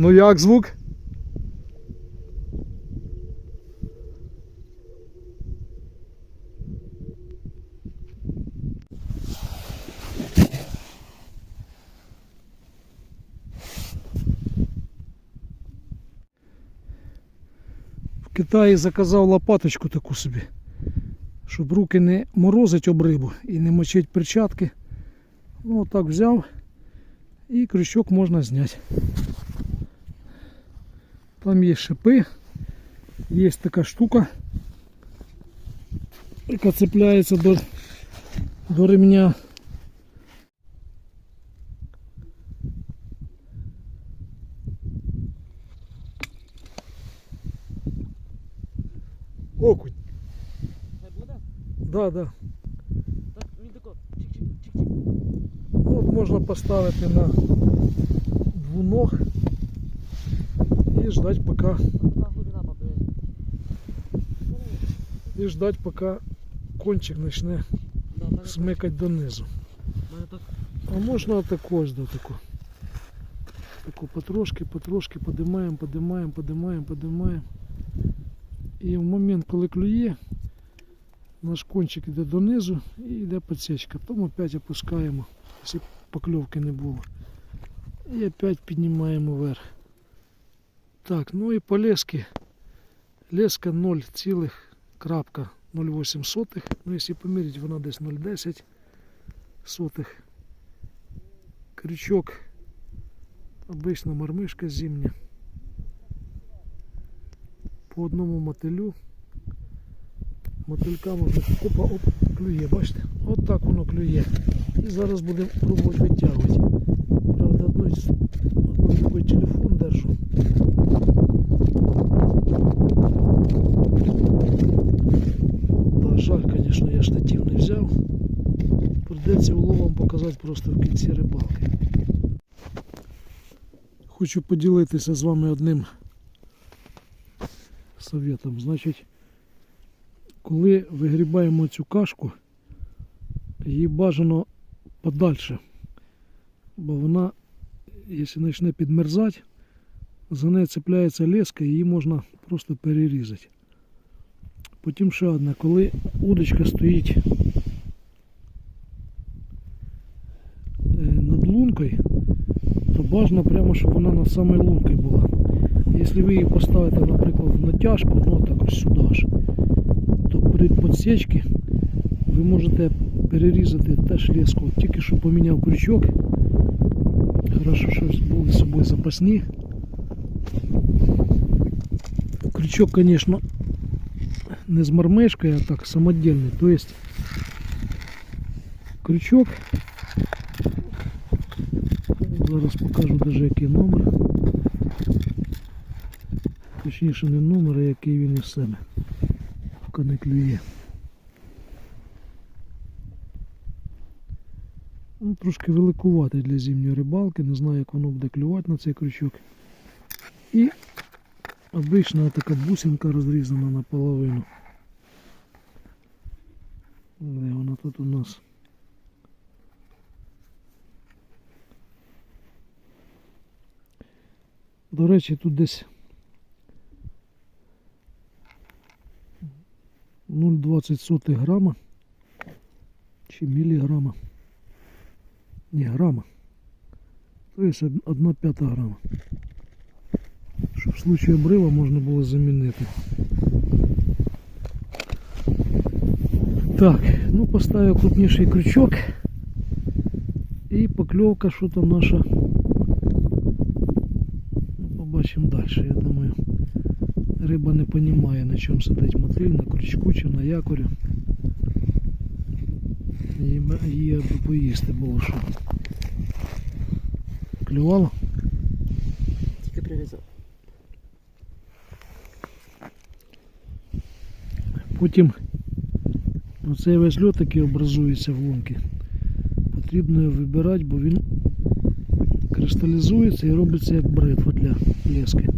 Ну як звук? В Китаї заказав лопаточку таку собі, щоб руки не морозить об рибу і не мочить перчатки. Ну, отак взяв і крючок можна зняти. Там є шипи, є така штука, яка цепляється до, до ремня. Окунь. Не буде? Да, да. Так, він тако. Чик-чик-чик-чик. Ну, От можна поставити на двуног І ждать бабе. і ждать поки кончик в так- донизу. А можна також до таку. Таку потрошки, потрошки подимаємо, подимаємо, подимаємо, подимаємо. І в момент, коли клює, наш кончик йде донизу і йде підсечка. Потім опять опускаємо, якщо покльовки не було. І опять піднімаємо вверх. Так, ну і по лески. Леска 0, цілих, крапка 0,8 сотих. Ну, якщо поміряти, вона десь 0,10 сотих. Крючок. Обична мармишка зимня. По одному мотилю. Мотильками вже опа, оп, клює, бачите? От так воно клює. І зараз будемо пробувати витягувати. Правда, одною, Придеться уловом показати просто в кінці рибалки. Хочу поділитися з вами одним советом. Значить, коли вигрібаємо цю кашку, її бажано подальше. Бо вона, якщо почне підмерзати, за нею цепляється леска і її можна просто перерізати. Потім ще одне, коли удочка стоїть бажано прямо, щоб вона над самою лункою була. Якщо ви її поставите, наприклад, в натяжку, ну так ось сюди ж, то при підсічці ви можете перерізати теж леску. От Тільки що поміняв крючок. Хорошо, що були з собою запасні. Крючок, звісно, не з мармешкою, а так самодільний. То есть крючок. Зараз покажу даже який номер. Точніше не номер, а який він із себе. Поки не клює. Ну, трошки великуватий для зимньої рибалки, не знаю як воно буде клювати на цей крючок. І обична така бусинка розрізана наполовину. Де вона тут у нас? До речі, тут десь 0,20 грама чи міліграма. Ні, грама. Тобто 1 п'ята грама. Щоб в случае обрива можна було замінити. Так, ну поставив крупніший крючок. І покльовка що там наша. Побачимо далі. Я думаю, риба не розуміє, на чому сидить мотиль, на крючку чи на якорі. Її, аби поїсти було що. Клювало? Тільки прирізав. Потім оцей весь льот, який образується в лунки, потрібно його вибирати, бо він кристалізується і робиться як бритва для лески.